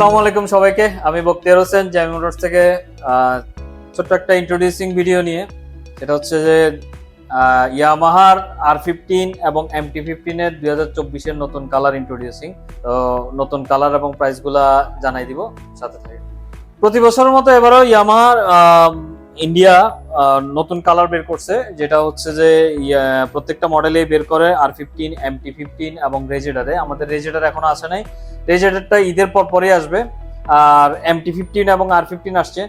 আসসালামু আলাইকুম সবাইকে। আমি বক্তিয়ার হোসেন জামি মোটরস থেকে ছোট্ট একটা ইন্ট্রোডিউসিং ভিডিও নিয়ে। সেটা হচ্ছে যে ইয়ামাহার আর ফিফটিন এবং এম টি ফিফটিনের দুই হাজার চব্বিশের নতুন কালার ইন্ট্রোডিউসিং তো নতুন কালার এবং প্রাইসগুলা জানাই দিব, সাথে থাকে প্রতি বছরের মতো এবারও ইয়ামাহার ইন্ডিয়া নতুন কালার বের করছে, যেটা হচ্ছে যে প্রত্যেকটা মডেলে বের করে R fifteen M T fifteen এবং রেজেডারে আমাদের রেজেডার এখনও আসে নাই। রেজেডারটা ঈদের পর পরে আসবে। আর এম টি ফিফটিন এবং আর ফিফটিন আসছে।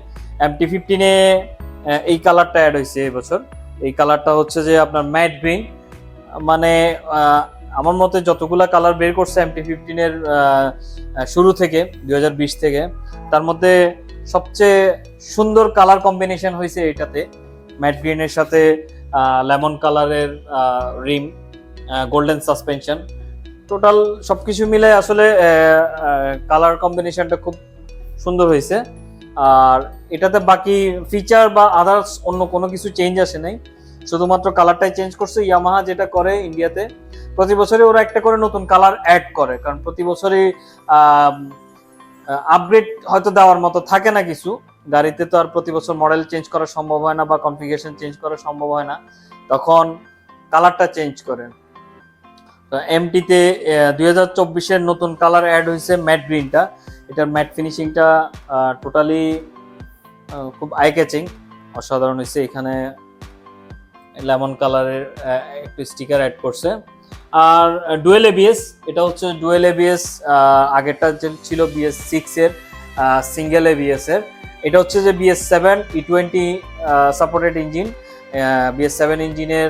এম টি ফিফটিনে এই কালারটা অ্যাড হয়েছে এবছর এই কালারটা হচ্ছে যে আপনার ম্যাট গ্রিন মানে আমার মতে যতগুলা কালার বের করছে এম টি ফিফটিনের শুরু থেকে দু হাজার বিশ থেকে, তার মধ্যে সবচেয়ে সুন্দর কালার কম্বিনেশন হয়েছে এটাতে। ম্যাট গ্রিনের সাথে লেমন কালারের রিম গোল্ডেন সাসপেনশন টোটাল সবকিছু মিলে আসলে কালার কম্বিনেশনটা খুব সুন্দর হয়েছে। আর এটাতে বাকি ফিচার বা আদার্স অন্য কোনো কিছু চেঞ্জ আসে নাই। শুধুমাত্র কালারটাই চেঞ্জ করছে ইয়ামাহা যেটা করে ইন্ডিয়াতে প্রতি বছরই ওরা একটা করে নতুন কালার অ্যাড করে। কারণ প্রতি বছরই আপগ্রেড হয়তো দেওয়ার মতো থাকে না কিছু। গাড়িতে তো আর প্রতি বছর মডেল চেঞ্জ করা সম্ভব হয় না বা কনফিগারেশন চেঞ্জ করা সম্ভব হয় না। তখন কালারটা চেঞ্জ করেন। এমটিতে দুই হাজার চব্বিশের নতুন কালার অ্যাড হয়েছে ম্যাট গ্রিনটা এটার ম্যাট ফিনিশিংটা টোটালি খুব আই ক্যাচিং অসাধারণ হয়েছে। এখানে লেমন কালারের একটু স্টিকার অ্যাড করছে। আর ডুয়েল এবিএস এটা হচ্ছে ডুয়েল এবিএস আগেরটা যে ছিল বিএস সিক্স এর সিঙ্গেল এবিএস এর। এটা হচ্ছে যে BS seven E twenty supported engine BS seven ইঞ্জিনের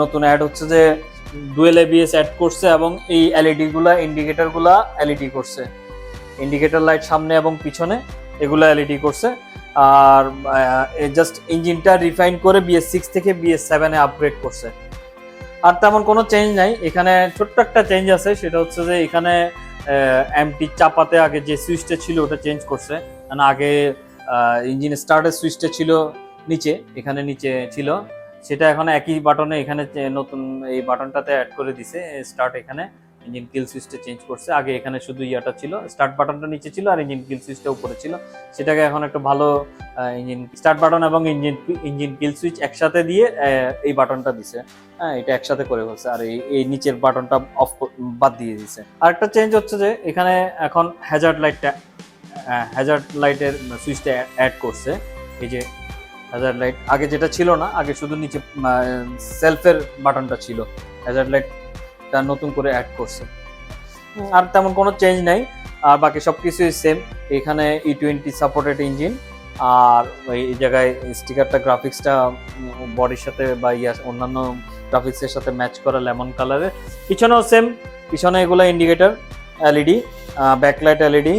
নতুন অ্যাড হচ্ছে যে ডুয়েল এবিএস অ্যাড করছে এবং এই এলইডি গুলা ইন্ডিকেটরগুলা এলইডি করছে। ইন্ডিকেটার লাইট সামনে এবং পিছনে, এগুলো এলইডি করছে। আর জাস্ট ইঞ্জিনটা রিফাইন করে বিএস সিক্স থেকে বিএস সেভেনে আপগ্রেড করছে। আর তেমন কোনো চেঞ্জ নাই। এখানে ছোট্ট একটা চেঞ্জ আছে, সেটা হচ্ছে যে এখানে এমটি চাপাতে আগে যে সুইচটা ছিল ওটা চেঞ্জ করছে। মানে আগে ইঞ্জিন স্টার্টের সুইচটা ছিল নিচে, এখানে নিচে ছিল। সেটা এখন একই বাটনে এখানে নতুন এই বাটনটাতে অ্যাড করে দিছে স্টার্ট এখানে। ইঞ্জিন কিল সুইচটা চেঞ্জ করছে। আগে এখানে শুধু ইয়াটা ছিল স্টার্ট বাটনটা নিচে ছিল আর ইঞ্জিন কিল সুইচটা উপরে ছিল। সেটাকে এখন একটা ভালো ইঞ্জিন স্টার্ট বাটন এবং ইঞ্জিন ইঞ্জিন কিল সুইচ একসাথে দিয়ে এই বাটনটা দিছে। হ্যাঁ এটা একসাথে করে ফেলছে আর এই এই নিচের বাটনটা অফ বাদ দিয়ে দিছে। আরেকটা চেঞ্জ হচ্ছে যে, এখানে এখন হ্যাজার্ড লাইটটা হ্যাজার্ড লাইটের সুইচটা অ্যাড করছে। এই যে হ্যাজার্ড লাইট আগে যেটা ছিল না, আগে শুধু নিচে সেলফের বাটনটা ছিল। হ্যাজার্ড লাইটটা নতুন করে অ্যাড করছে। আর তেমন কোনো চেঞ্জ নাই আর বাকি সব কিছুই সেম এখানে ই টোয়েন্টি সাপোর্টেড ইঞ্জিন আর এই জায়গায় স্টিকারটা গ্রাফিক্সটা বডির সাথে বা ইয়া অন্যান্য গ্রাফিক্সের সাথে ম্যাচ করা লেমন কালারের পিছনেও সেম পিছনে এগুলো ইন্ডিকেটার এলইডি ব্যাকলাইট এলইডি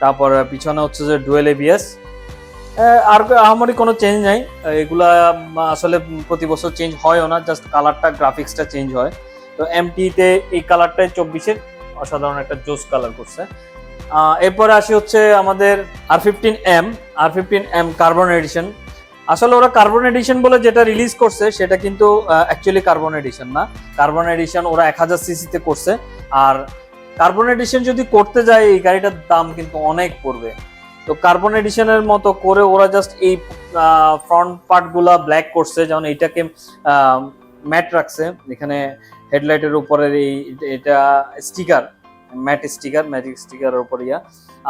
তারপর পিছনে হচ্ছে যে ডুয়েল এবিএস আর আমারই কোনো চেঞ্জ নাই। এগুলা আসলে প্রতি বছর চেঞ্জ হয়ও না জাস্ট কালারটা গ্রাফিক্সটা চেঞ্জ হয়। তো এমটিতে এই কালারটাই চব্বিশের অসাধারণ একটা জোস কালার করছে। এরপরে আসি হচ্ছে আমাদের R fifteen M R fifteen M carbon edition আসলে ওরা কার্বন এডিশন বলে যেটা রিলিজ করছে, সেটা কিন্তু অ্যাকচুয়ালি কার্বন এডিশন না। কার্বন এডিশন ওরা এক হাজার সিসিতে করছে। আর কার্বন এডিশন যদি করতে যায়, এই গাড়িটার দাম কিন্তু অনেক পড়বে। তো কার্বন এডিশনের মতো করে ওরা জাস্ট এই ফ্রন্ট পার্টগুলা ব্ল্যাক করছে, যেমন এইটাকে ম্যাট রাখছে। এখানে হেডলাইটের উপরের এই এটা স্টিকার, ম্যাট স্টিকার ম্যাজিক স্টিকারের উপর ইয়া।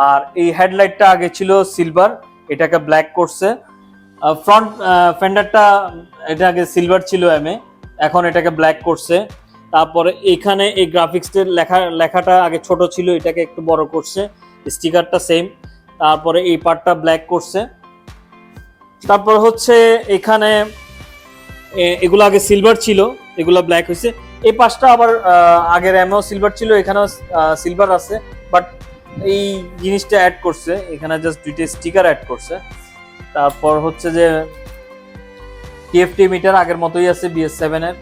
আর এই হেডলাইটটা আগে ছিল সিলভার, এটাকে ব্ল্যাক করছে। ফ্রন্ট ফেন্ডারটা, এটা আগে সিলভার ছিল এম এখন এটাকে ব্ল্যাক করছে। তারপরে এখানে এই গ্রাফিক্সের লেখা, লেখাটা আগে ছোট ছিল, এটাকে একটু বড় করছে। স্টিকারটা সেম তারপরে এই পার্টটা ব্ল্যাক করছে। তারপর হচ্ছে এখানে এগুলো আগে সিলভার ছিল, এগুলো ব্ল্যাক হয়েছে। এই পাশটা আবার আগের এমও সিলভার ছিল, এখানেও সিলভার আছে বাট এই জিনিসটা অ্যাড করছে, এখানে জাস্ট দুইটা স্টিকার অ্যাড করছে। তারপর হচ্ছে যে টিএফটি মিটার আগের মতোই আছে বিএস সেভেন এর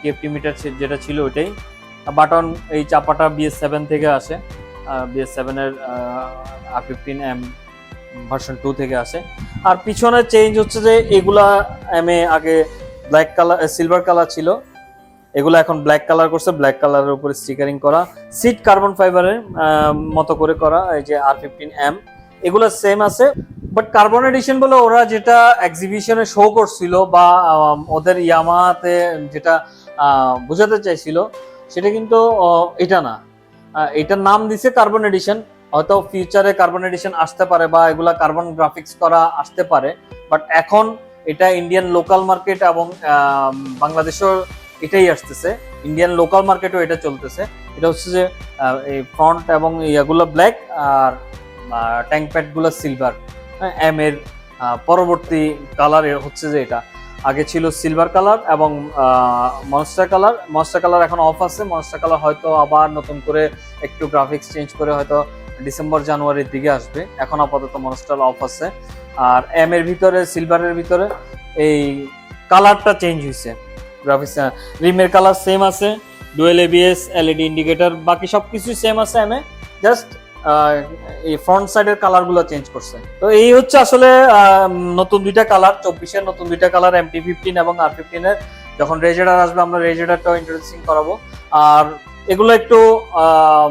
টিএফটি মিটার যেটা ছিল ওইটাই। বাটন এই চাপাটা বিএস সেভেন থেকে আসে বিএস সেভেনের R fifteen M version two থেকে আসে। আর পিছনে চেঞ্জ হচ্ছে যে, এগুলা এম এ আগে ব্ল্যাক কালার সিলভার কালার ছিল। এগুলো এখন ব্ল্যাক কালার করছে ব্ল্যাক কালারের উপরে স্টিকারিং করা সিট কার্বন ফাইবারের মতো করে করা এই যে আর ফিফটিন এম এগুলো সেম আছে বাট কার্বন এডিশন বলে ওরা যেটা এক্সিবিশনে শো করছিল বা ওদের ইয়ামাতে যেটা বোঝাতে চাইছিল সেটা কিন্তু এটা না। এটার নাম দিছে কার্বন এডিশন হয়তো ফিউচারে কার্বন এডিশন আসতে পারে বা এগুলা কার্বন গ্রাফিক্স করা আসতে পারে বাট এখন এটা ইন্ডিয়ান লোকাল মার্কেট এবং আম, বাংলাদেশেও এটাই আসতেছে। ইন্ডিয়ান লোকাল মার্কেটও এটা চলতেছে। এটা হচ্ছে যে এই ফ্রন্ট এবং ইয়াগুলো ব্ল্যাক আর ট্যাঙ্ক প্যাডগুলো সিলভার এম এর পরবর্তী কালার হচ্ছে যে এটা। আগে ছিল সিলভার কালার এবং মনস্টার কালার মনস্টার কালার এখন অফ আছে। মনস্টার কালার হয়তো আবার নতুন করে একটু গ্রাফিক্স চেঞ্জ করে হয়তো ডিসেম্বর জানুয়ারির দিকে আসবে। এখন আপাতত মনস্টার অফ আছে। আর এম এর ভিতরে সিলভারের ভিতরে এই কালারটা চেঞ্জ হয়েছে গ্রাফিক্স রিমের কালার সেম আছে ডুয়েল এবিএস এলইডি ইন্ডিকেটর বাকি সব কিছুই সেম আছে এম এ জাস্ট এই ফ্রন্ট সাইডের কালারগুলো চেঞ্জ করছে। তো এই হচ্ছে আসলে নতুন দুইটা কালার চব্বিশের নতুন দুইটা কালার এমটি ফিফটিন এবং আর ফিফটিনের যখন রেজেডার আসবে আমরা রেজেডারটাও ইন্ট্রোডিউসিং করাবো। আর এগুলো একটু আহ,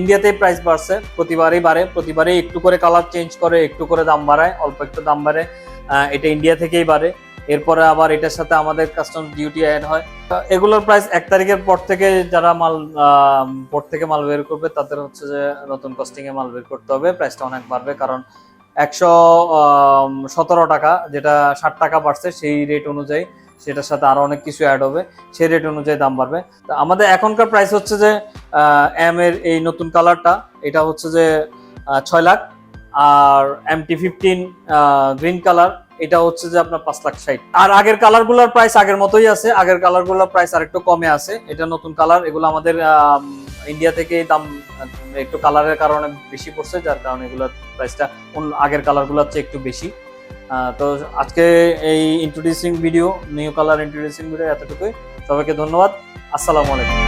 ইন্ডিয়াতে প্রাইস বাড়ছে প্রতিবারই বাড়ে প্রতিবারই একটু করে কালার চেঞ্জ করে একটু করে দাম বাড়ায় অল্প একটু দাম বাড়ে এটা ইন্ডিয়া থেকেই বাড়ে। এরপরে আবার এটার সাথে আমাদের কাস্টম ডিউটি অ্যাড হয়। এগুলোর প্রাইস এক তারিখের পর থেকে যারা মাল পর থেকে মাল বের করবে, তাদের হচ্ছে যে নতুন কস্টিং এ মাল বের করতে হবে। প্রাইসটা অনেক বাড়বে কারণ একশো সতেরো টাকা যেটা ষাট টাকা বাড়ছে, সেই রেট অনুযায়ী সেটার সাথে আরও অনেক কিছু অ্যাড হবে, সেই রেট অনুযায়ী দাম বাড়বে। তো আমাদের এখনকার প্রাইস হচ্ছে যে এম এর এই নতুন কালারটা এটা হচ্ছে যে ছয় লাখ। আর M T fifteen green colour এটা হচ্ছে যে আপনার পাঁচ লাখ ষাট। আর আগের কালারগুলার প্রাইস আগের মতোই আছে। আগের কালারগুলার প্রাইস আর একটু কমে আছে। এটা নতুন কালার। এগুলো আমাদের আম, ইন্ডিয়া থেকে দাম একটু কালারের কারণে বেশি পড়ছে যার কারণে এগুলোর প্রাইসটা আগের কালারগুলোর চেয়ে একটু বেশি। তো আজকে এই introducing video new colour introducing video এতটুকুই। সবাইকে ধন্যবাদ। আসসালামু আলাইকুম।